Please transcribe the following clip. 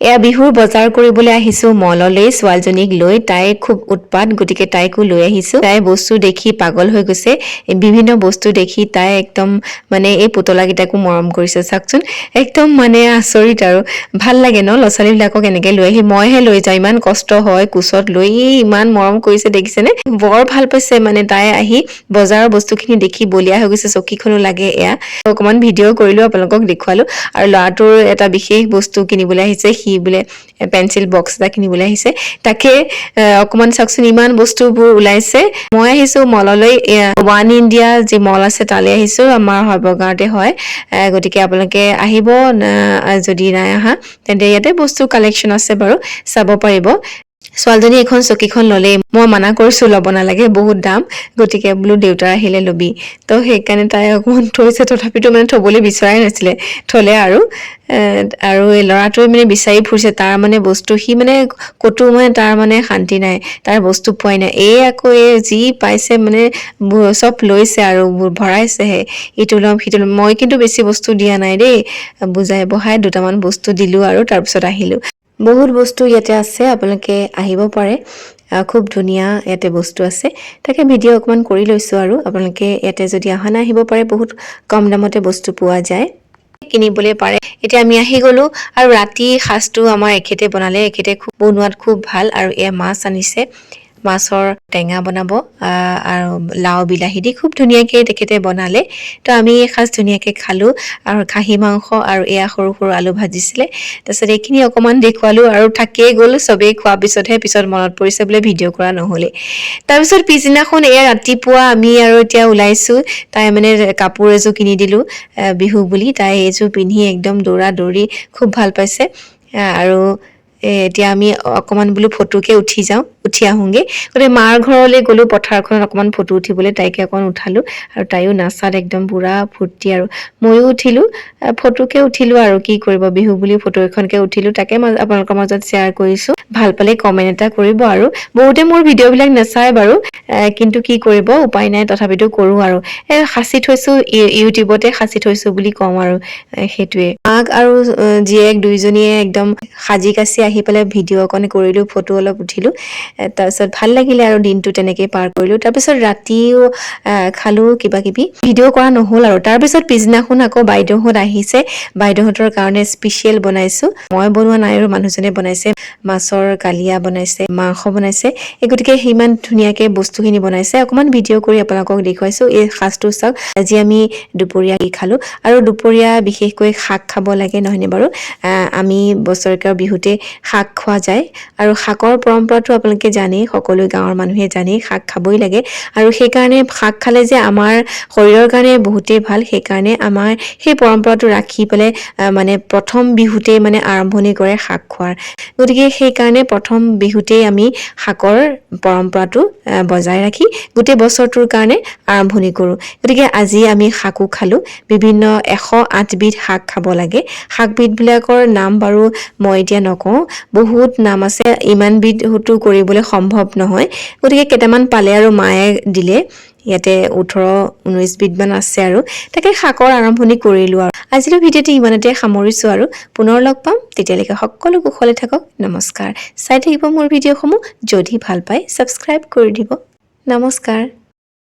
এয়া বিহুৰ বজাৰ কৰিবলৈ আহিছো মললৈ ছোৱালীজনীক লৈ তাই খুব উৎপাত গতিকে তাইকো লৈ আহিছো। তাই বস্তু দেখি পাগল হৈ গৈছে। বিভিন্ন বস্তু দেখি তাই একদম মানে এই পুতলাকেইটাকো মৰম কৰিছে চাওকচোন। একদম মানে আচৰিত আৰু। ভাল লাগে ন? ল'ৰা ছোৱালীবিলাকক এনেকৈ লৈ আহি মইহে লৈ যাওঁ ইমান কষ্ট হয় কোচত লৈ ইমান মৰম কৰিছে দেখিছেনে? বৰ ভাল পাইছে মানে তাই আহি বজাৰৰ বস্তুখিনি দেখি বলিয়া হৈ গৈছে চকীখনো লাগে এয়া। অকণমান ভিডিঅ' কৰিলোঁ আপোনালোকক দেখুৱালোঁ। আৰু ল'ৰাটোৰ এটা বিশেষ বস্তু কিনিবলৈ আহিছে সি বোলে পেঞ্চিল বক্স এটা কিনিবলৈ আহিছে। তাকে অকণমান চাওকচোন, ইমান বস্তুবোৰ ওলাইছে। মই আহিছোঁ মললৈ ওৱান ইণ্ডিয়া যি মল আছে তালৈ আহিছোঁ, আমাৰ সৰ্বগাঁৱতে হয়। গতিকে আপোনালোকে আহিব যদি নাই অহা, তেন্তে ইয়াতে বস্তু কালেকশ্যন আছে বাৰু, চাব পাৰিব। ছোৱালীজনী এখন চকীখন ল'লেই মই মানা কৰিছোঁ ল'ব নালাগে বহুত দাম। গতিকে বোলো দেউতাৰ আহিলে ল'বি। তো সেইকাৰণে তাই অকণমান থৈছে তথাপিতো মানে থ'বলৈ বিচৰাই নাছিলে। থ'লে আৰু আৰু এই ল'ৰাটোৱে মানে বিচাৰি ফুৰিছে তাৰ মানে বস্তু সি মানে ক'তো মানে তাৰ মানে শান্তি নাই তাৰ বস্তু পোৱাই নাই। এই আকৌ এই যি পাইছে মানে চব লৈছে আৰু ভৰাইছেহে। ইটো ল'ম সিটো ল'ম মই কিন্তু বেছি বস্তু দিয়া নাই দেই। বুজাই বহাই দুটামান বস্তু দিলোঁ আৰু তাৰপিছত আহিলোঁ। বহুত বস্তু ইয়াতে আছে আপোনালোকে আহিব পাৰে। খুব ধুনীয়া ইয়াতে বস্তু আছে। তাকে ভিডিঅ' অকণমান কৰি লৈছোঁ আৰু। আপোনালোকে ইয়াতে যদি অহা নাই আহিব পাৰে। বহুত কম দামতে বস্তু পোৱা যায়। কিনিবলৈ পাৰে। এতিয়া আমি আহি গ'লোঁ আৰু ৰাতি সাজটো আমাৰ এখেতে বনালে। এখেতে খুব বনোৱাত খুব ভাল আৰু এয়া মাছ আনিছে। মাছৰ টেঙা বনাব আৰু লাও বিলাহী দি খুব ধুনীয়াকৈ তেখেতে বনালে। তো আমি এসাঁজ ধুনীয়াকৈ খালোঁ আৰু খাহী মাংস আৰু এয়া সৰু সৰু আলু ভাজিছিলে। তাৰপিছত এইখিনি অকণমান দেখুৱালোঁ আৰু থাকিয়ে গ'ল চবেই খোৱাৰ পিছতহে পিছত মনত পৰিছে বোলে ভিডিঅ' কৰা নহ'লে। তাৰপিছত পিছদিনাখন এয়া ৰাতিপুৱা আমি আৰু এতিয়া ওলাইছোঁ তাই মানে কাপোৰ এযোৰ কিনি দিলোঁ বিহু বুলি। তাই এইযোৰ পিন্ধি একদম দৌৰা দৌৰি খুব ভাল পাইছে। আৰু এতিয়া আমি অকণমান বোলো ফটোকে উঠি যাওঁ। উঠি আহোঁগৈ। গতিকে মাৰ ঘৰলৈ গ'লোঁ পথাৰখনত অকণমান ফটো উঠিবলৈ তাইকে অকণমান উঠালোঁ আৰু তাইও নাচাত একদম পূৰা ফূৰ্তি আৰু ময়ো উঠিলোঁ। ফটোকে উঠিলোঁ আৰু কি কৰিব বিহু বুলি ফটো এখনকে উঠিলোঁ তাকে আপোনালোকৰ মাজত শ্বেয়াৰ কৰিছোঁ। ভাল পালে কমেণ্ট এটা কৰিব আৰু বহুতে মোৰ ভিডিঅ'বিলাক নাচায় বাৰু কিন্তু কি কৰিব উপায় নাই তথাপিতো কৰোঁ আৰু। সাঁচি থৈছোঁ ইউ- ইউটিউবতে সাঁচি থৈছোঁ বুলি কওঁ আৰু সেইটোৱে। মাক আৰু জীয়েক দুইজনীয়ে একদম সাজি কাচি আহি পেলাই ভিডিঅ' অকণ কৰিলোঁ ফটো অলপ উঠিলোঁ। তাৰপিছত ভাল লাগিলে আৰু দিনটো তেনেকেই পাৰ কৰিলোঁ। তাৰপিছত ৰাতিও খালোঁ কিবা কিবি ভিডিঅ' কৰা নহ'ল আৰু। তাৰপিছত পিছদিনাখন আকৌ বাইদেউহঁত আহিছে। বাইদেউহঁতৰ কাৰণে স্পেচিয়েল বনাইছোঁ। মই বনোৱা নাই আৰু মানুহজনে বনাইছে। মাছৰ কালিয়া বনাইছে মাংস বনাইছে। এই গতিকে সিমান ধুনীয়াকৈ বস্তুখিনি বনাইছে। অকণমান ভিডিঅ' কৰি আপোনালোকক দেখুৱাইছোঁ। এই সাজটো চাওক। আজি আমি দুপৰীয়া কি খালোঁ। আৰু দুপৰীয়া বিশেষকৈ শাক খাব লাগে নহয়নে বাৰু? আমি বছৰেকৰ বিহুতে শাক খোৱা যায়। আৰু শাকৰ পৰম্পৰাটো আপোনালোকে জানেই সকলো গাঁৱৰ মানুহে জানেই শাক খাবই লাগে। আৰু সেইকাৰণে শাক খালে যে আমাৰ শৰীৰৰ কাৰণে বহুতেই ভাল সেইকাৰণে আমাৰ সেই পৰম্পৰাটো ৰাখি পেলাই মানে প্ৰথম বিহুতেই মানে আৰম্ভণি কৰে শাক খোৱাৰ। গতিকে সেইকাৰণে প্ৰথম বিহুতেই আমি শাকৰ পৰম্পৰাটো বজাই ৰাখি গোটেই বছৰটোৰ কাৰণে আৰম্ভণি কৰোঁ। গতিকে আজি আমি শাকো খালোঁ। বিভিন্ন এশ আঠবিধ শাক খাব লাগে। শাকবিধবিলাকৰ নাম বাৰু মই এতিয়া নকওঁ। বহুত নাম আছে ইমান বিধতো কৰিবলৈ সম্ভৱ নহয়। গতিকে কেইটামান পালে আৰু মায়ে দিলে। ইয়াতে ওঠৰ ঊনৈছ বিধমান আছে আৰু। তাকে শাকৰ আৰম্ভণি কৰিলোঁ আৰু। আজিলৈ ভিডিঅ'টো ইমানতে সামৰিছোঁ আৰু। পুনৰ লগ পাম। তেতিয়ালৈকে সকলো কুশলে থাকক। নমস্কাৰ। চাই থাকিব মোৰ ভিডিঅ'সমূহ। যদি ভাল পায় ছাবস্ক্ৰাইব কৰি দিব। নমস্কাৰ।